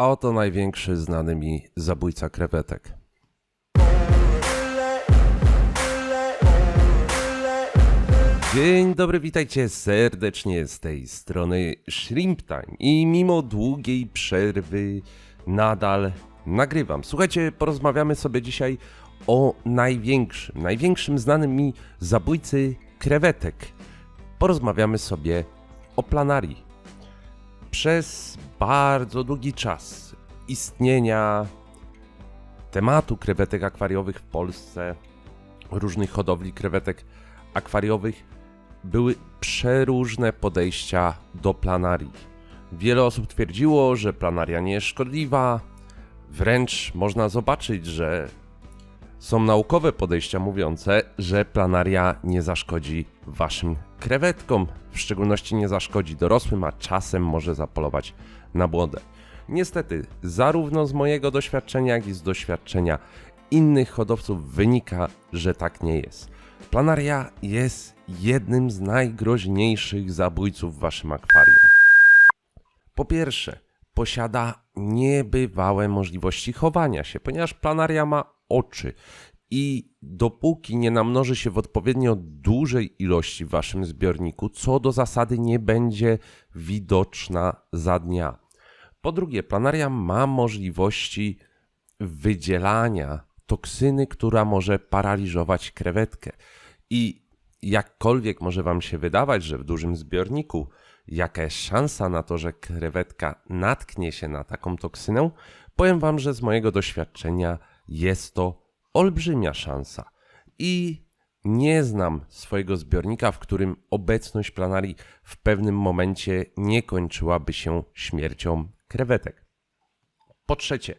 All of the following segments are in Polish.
A oto największy znany mi zabójca krewetek. Dzień dobry, witajcie serdecznie z tej strony Shrimp Time i mimo długiej przerwy nadal nagrywam. Słuchajcie, porozmawiamy sobie dzisiaj o największym, największym znanym mi zabójcy krewetek. Porozmawiamy sobie o planarii. Przez bardzo długi czas istnienia tematu krewetek akwariowych w Polsce, różnych hodowli krewetek akwariowych, były przeróżne podejścia do planarii. Wiele osób twierdziło, że planaria nie jest szkodliwa, wręcz można zobaczyć, że są naukowe podejścia mówiące, że planaria nie zaszkodzi waszym krewetkom, w szczególności nie zaszkodzi dorosłym, a czasem może zapolować na młode. Niestety, zarówno z mojego doświadczenia, jak i z doświadczenia innych hodowców wynika, że tak nie jest. Planaria jest jednym z najgroźniejszych zabójców w waszym akwarium. Po pierwsze, posiada niebywałe możliwości chowania się, ponieważ planaria ma oczy i dopóki nie namnoży się w odpowiednio dużej ilości w waszym zbiorniku, co do zasady nie będzie widoczna za dnia. Po drugie, planaria ma możliwości wydzielania toksyny, która może paraliżować krewetkę. I jakkolwiek może Wam się wydawać, że w dużym zbiorniku jaka jest szansa na to, że krewetka natknie się na taką toksynę, powiem Wam, że z mojego doświadczenia jest to olbrzymia szansa. I nie znam swojego zbiornika, w którym obecność planarii w pewnym momencie nie kończyłaby się śmiercią krewetek. Po trzecie,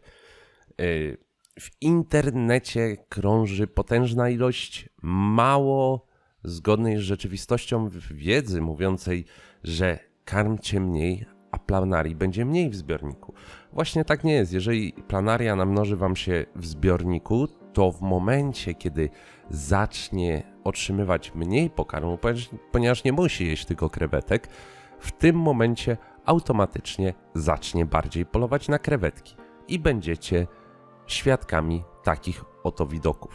yy, w internecie krąży potężna ilość mało zgodnej z rzeczywistością wiedzy mówiącej, że karmcie mniej, a planarii będzie mniej w zbiorniku. Właśnie tak nie jest. Jeżeli planaria namnoży wam się w zbiorniku, to w momencie, kiedy zacznie otrzymywać mniej pokarmu, ponieważ nie musi jeść tylko krewetek, w tym momencie automatycznie zacznie bardziej polować na krewetki i będziecie świadkami takich oto widoków.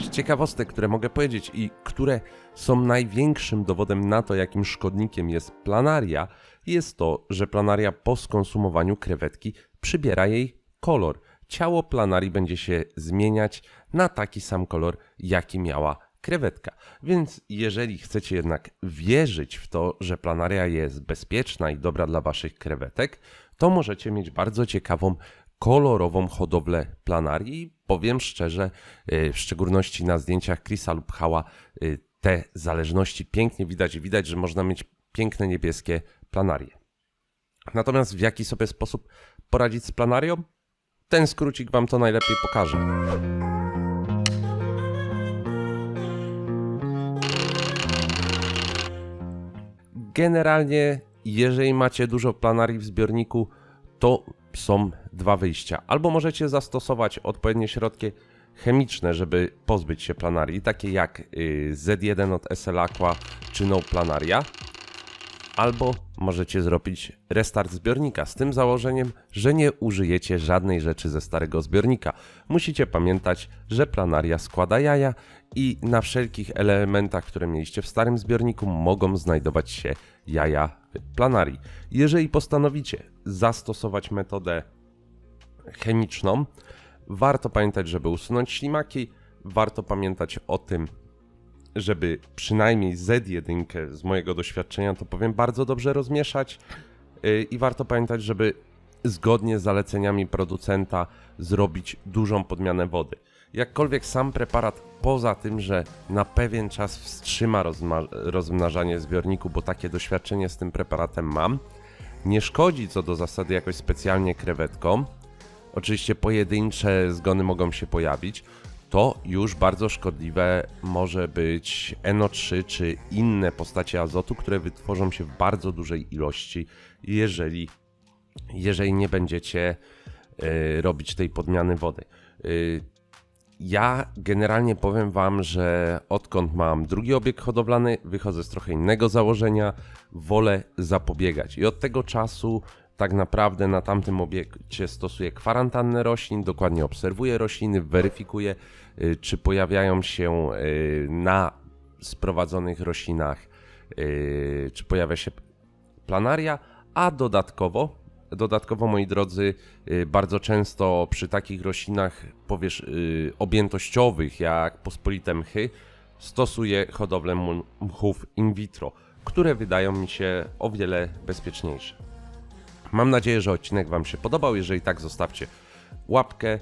Z ciekawostek, które mogę powiedzieć i które są największym dowodem na to, jakim szkodnikiem jest planaria, jest to, że planaria po skonsumowaniu krewetki przybiera jej kolor. Ciało planarii będzie się zmieniać na taki sam kolor, jaki miała krewetka. Więc jeżeli chcecie jednak wierzyć w to, że planaria jest bezpieczna i dobra dla waszych krewetek, to możecie mieć bardzo ciekawą kolorową hodowlę planarii. Powiem szczerze, y, w szczególności na zdjęciach Chrisa lub Hała, y, te zależności pięknie widać widać, że można mieć piękne niebieskie planarie. Natomiast w jaki sobie sposób poradzić z planarią? Ten skrócik Wam to najlepiej pokaże. Generalnie, jeżeli macie dużo planarii w zbiorniku, to są dwa wyjścia. Albo możecie zastosować odpowiednie środki chemiczne, żeby pozbyć się planarii, takie jak y, Z1 od SL Aqua czy No Planaria. Albo możecie zrobić restart zbiornika z tym założeniem, że nie użyjecie żadnej rzeczy ze starego zbiornika. Musicie pamiętać, że planaria składa jaja i na wszelkich elementach, które mieliście w starym zbiorniku, mogą znajdować się jaja planarii. Jeżeli postanowicie zastosować metodę chemiczną, warto pamiętać, żeby usunąć ślimaki, warto pamiętać o tym, żeby przynajmniej Z1 z mojego doświadczenia, to powiem, bardzo dobrze rozmieszać yy, i warto pamiętać, żeby zgodnie z zaleceniami producenta zrobić dużą podmianę wody. Jakkolwiek sam preparat, poza tym, że na pewien czas wstrzyma rozmnażanie zbiorniku, bo takie doświadczenie z tym preparatem mam, nie szkodzi co do zasady jakoś specjalnie krewetkom. Oczywiście pojedyncze zgony mogą się pojawić. To już bardzo szkodliwe może być NO3 czy inne postacie azotu, które wytworzą się w bardzo dużej ilości, jeżeli, jeżeli nie będziecie y, robić tej podmiany wody. Y, ja generalnie powiem Wam, że odkąd mam drugi obiekt hodowlany, wychodzę z trochę innego założenia, wolę zapobiegać. I od tego czasu tak naprawdę na tamtym obiekcie stosuję kwarantannę roślin, dokładnie obserwuję rośliny, weryfikuję, y, czy pojawiają się y, na sprowadzonych roślinach, y, czy pojawia się planaria, a dodatkowo, dodatkowo moi drodzy, bardzo często przy takich roślinach objętościowych jak pospolite mchy stosuję hodowlę mchów in vitro, które wydają mi się o wiele bezpieczniejsze. Mam nadzieję, że odcinek Wam się podobał. Jeżeli tak, zostawcie łapkę,